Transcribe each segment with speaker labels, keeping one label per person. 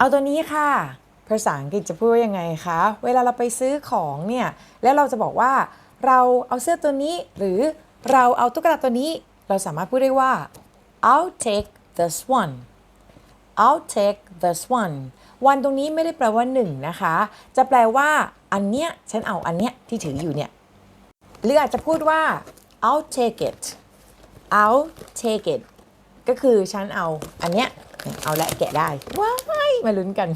Speaker 1: เอาตัวนี้ค่ะ ภาษาอังกฤษจะพูดว่ายังไงคะ เวลาเราไปซื้อของเนี่ย แล้วเราจะบอกว่าเราเอาเสื้อตัวนี้ หรือเราเอาตุ๊กตาตัวนี้ เราสามารถพูดได้ว่า I'll take this one I'll take this one วันตรงนี้ไม่ได้แปลว่าหนึ่งนะคะ จะแปลว่าอันเนี้ยฉันเอาอันเนี้ยที่ถืออยู่เนี่ย หรืออาจจะพูดว่า I'll take it I'll take it ก็คือฉันเอาอันเนี้ยเอาและแกะได้ ว้ายมาลุ้นกัน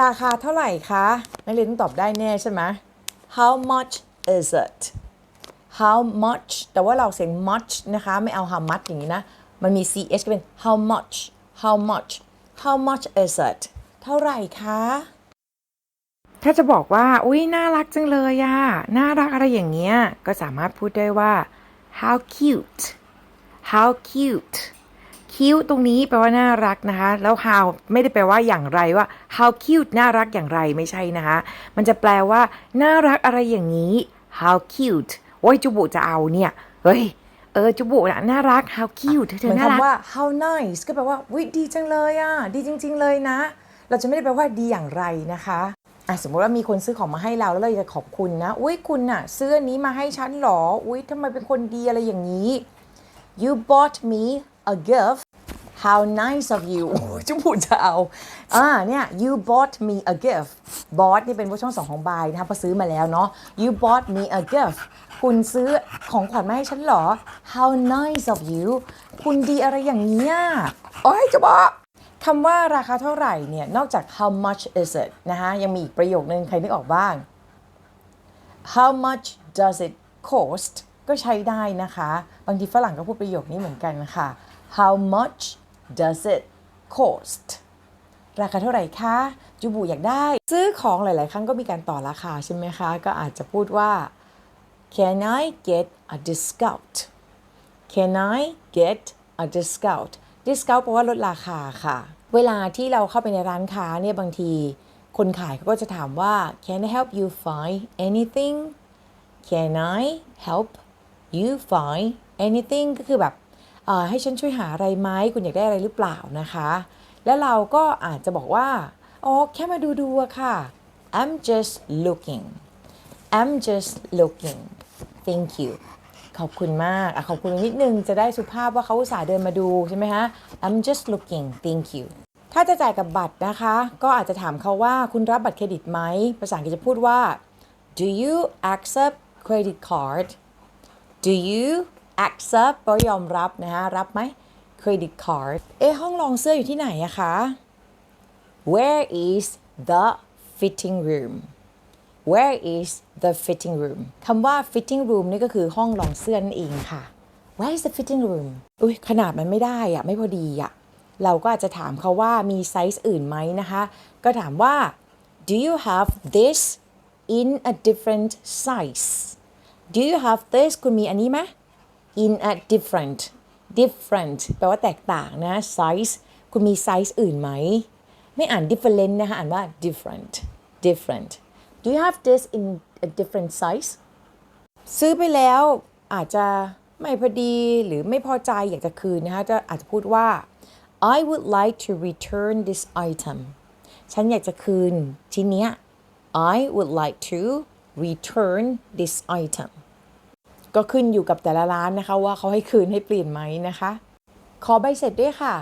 Speaker 1: ราคาเท่าไหร่คะนักเรียนต้องตอบได้แน่ใช่ไหม How much is it How much แต่ว่าเราเสียง much นะคะ ไม่เอา how much อย่างนี้นะ มันมี ch ก็เป็น how much how much how much is it เท่าไหร่คะ ถ้าจะบอกว่า อุ้ยน่ารักจังเลยอะน่ารักอะไรอย่างเงี้ย ก็สามารถพูดได้ว่า how cute how cute cute ตรงนี้แปลว่าน่ารักนะคะ แล้ว how ไม่ได้แปลว่าอย่างไรว่า how cute น่ารักอย่างไรไม่ใช่นะคะ มันจะแปลว่า น่ารักอะไรอย่างนี้ how cute โอ้ยจุบุจะเอาเนี่ย เฮ้ย เออจุบุน่ะน่ารัก how cute เธอน่ารักว่า how nice ก็แปลว่าวิดีจังเลยอะ ดีจริง ๆ เลยนะ เราจะไม่ได้แปลว่าดีอย่างไรนะคะอะสมมติว่ามีคนซื้อของมาให้เราแล้วเราอยากจะขอบคุณนะ อุ้ยคุณน่ะ ซื้ออันนี้มาให้ฉันเหรอ อุ้ยทำไมเป็นคนดีอะไรอย่างนี้ you bought me a gift how nice of you จุ๊บุจะเอาอ่าเนี่ย you bought me a gift bought นี่เป็นผู้ช่องสองของบายนะคะพอซื้อมาแล้วเนาะ you bought me a gift คุณซื้อของขวัญมาให้ฉันเหรอ how nice of you คุณดีอะไรอย่างเงี้ยโอ้ยจะบอกคำว่าราคาเท่าไหร่เนี่ย นอกจาก how much is it นะคะยังมีอีกประโยคนึงใครนึกออกบ้าง how much does it cost ก็ใช้ได้นะคะ บางทีฝรั่งก็พูดประโยคนี้เหมือนกันค่ะ how much does it cost ราคาเท่าไหร่คะ จูบูอยากได้ ซื้อของหลาย ๆ ครั้งก็มีการต่อราคาใช่ไหมคะ ก็อาจจะพูดว่า can I get a discount can I get a discount discount แปลว่าลดราคาค่ะ เวลาที่เราเข้าไปในร้านค้าเนี่ยบางทีคนขายเขาก็จะถามว่า can I help you find anything can I help you find anything ก็คือแบบให้ฉันช่วยหาอะไรไหมคุณอยากได้อะไรหรือเปล่านะคะ แล้วเราก็อาจจะบอกว่าอ๋อแค่มาดูดูอะค่ะ I'm just looking I'm just looking thank you ขอบคุณมากอขอบคุณนิดนึงจะได้สุภาพว่าเขาอุตส่าห์เดินมาดูใช่ไหมฮะ I'm just looking thank you ถ้าจะจ่ายกับบัตรนะคะ ก็อาจจะถามเขาว่าคุณรับบัตรเครดิตไหม ภาษาอังกฤษจะพูดว่า do you accept credit card do you accept แปลว่ายอมรับนะฮะรับไหม credit card เอ๊ห้องลองเสื้ออยู่ที่ไหนอะคะ where is the fitting room where is the fitting room คำว่า fitting room นี่ก็คือห้องลองเสื้อนั่นเองค่ะ where is the fitting room อุ้ยขนาดมันไม่ได้อะไม่พอดีอะเราก็อาจจะถามเขาว่ามีไซส์อื่นไหมนะคะ ก็ถามว่า do you have this in a different size do you have this คุณมีอันนี้ไหม in a different different แปลว่าแตกต่างนะ size คุณมีไซส์อื่นไหม ไม่อ่าน different นะคะ อ่านว่า different different do you have this in a different size ซื้อไปแล้วอาจจะไม่พอดีหรือไม่พอใจอยากจะคืนนะคะจะอาจจะพูดว่า I would like to return this item ฉันอยากจะคืนชิ้นเนี้ย I would like to return this item ก็ขึ้นอยู่กับแต่ละร้านนะคะว่าเขาให้คืนให้เปลี่ยนไหมนะคะ ขอใบเสร็จด้วยค่ะ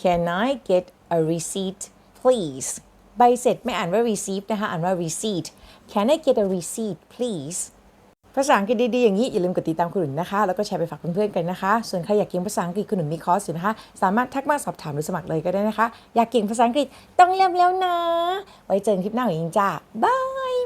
Speaker 1: Can I get a receipt please ใบเสร็จไม่อ่านว่า receipt นะคะ อ่านว่า receipt Can I get a receipt please ภาษาอังกฤษดีๆอย่างนี้อย่าลืมกดติดตามคุณหนุนนะคะ แล้วก็แชร์ไปฝากเพื่อนๆกันนะคะ ส่วนใครอยากเก่งภาษาอังกฤษคุณหนุนมีคอร์สอยู่นะคะ สามารถทักมาสอบถามหรือสมัครเลยก็ได้นะคะ อยากเก่งภาษาอังกฤษต้องเรียนแล้วนะ ไว้เจอกันคลิปหน้าของยิงจ้าบาย